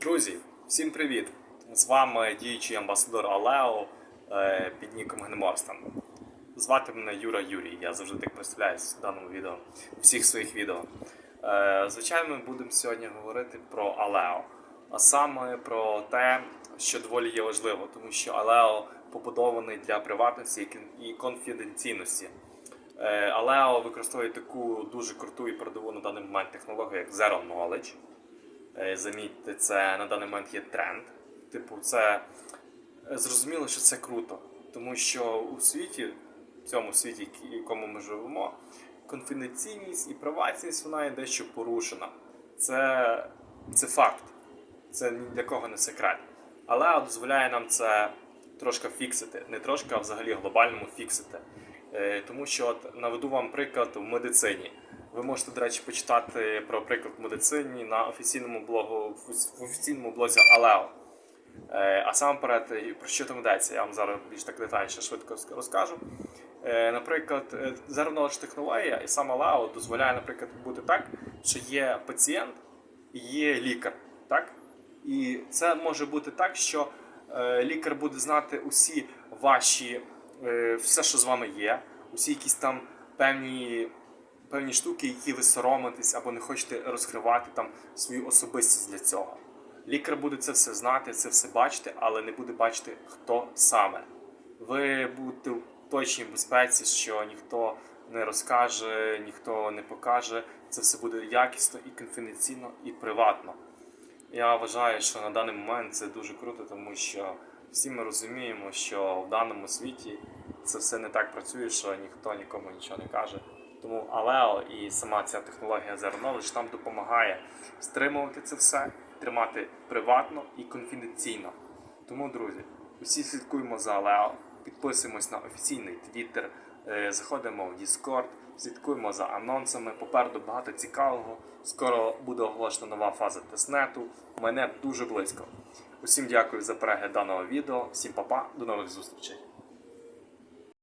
Друзі, всім привіт! З вами діючий амбасадор Алео е, під ніком Гнеморстан. Звати мене Юра Юрій, я завжди так представляюсь в даному відео, всіх своїх відео. Е, Звичайно, ми будемо сьогодні говорити про Алео, а саме про те, що доволі є важливо, тому що Алео побудований для приватності і конфіденційності. Е, Алео використовує таку дуже круту і передову на даний момент технологію, як Zero Knowledge. Е, Замітьте, це на даний момент є тренд. Типу, це е, зрозуміло, що це круто, тому що у світі, в цьому світі, в якому ми живемо, конфіденційність і приватність вона є дещо порушена. Це, це факт, це ні для кого не секрет. Але дозволяє нам це трошки фіксити, не трошки, а взагалі глобальному фіксити. Е, Тому що от наведу вам приклад в медицині. Ви можете, до речі, почитати про приклад в медицині на офіційному блогу в офіційному блозі Алео. Е, А сам перед про що там йдеться, я вам зараз більш так детальніше швидко розкажу. Е, Наприклад, Zero технологія і сам Алео дозволяє, наприклад, бути так, що є пацієнт і є лікар. Так? І це може бути так, що е, лікар буде знати усі ваші, все, що з вами є, усі якісь там певні, певні штуки, які ви соромитесь або не хочете розкривати там свою особистість для цього. Лікар буде це все знати, це все бачити, але не буде бачити, хто саме. Ви будете в точній безпеці, що ніхто не розкаже, ніхто не покаже. Це все буде якісно і конфіденційно, і приватно. Я вважаю, що на даний момент це дуже круто, тому що всі ми розуміємо, що в даному світі це все не так працює, що ніхто нікому нічого не каже. Тому Алео і сама ця технологія Zero Knowledge нам допомагає стримувати це все, тримати приватно і конфіденційно. Тому, друзі, усі слідкуємо за Алео, підписуємось на офіційний твіттер, е, заходимо в Discord, слідкуємо за анонсами. Попереду багато цікавого. Скоро буде оголошена нова фаза тестнету. Мене дуже близько. Усім дякую за перегляд даного відео. Всім па-па, до нових зустрічей.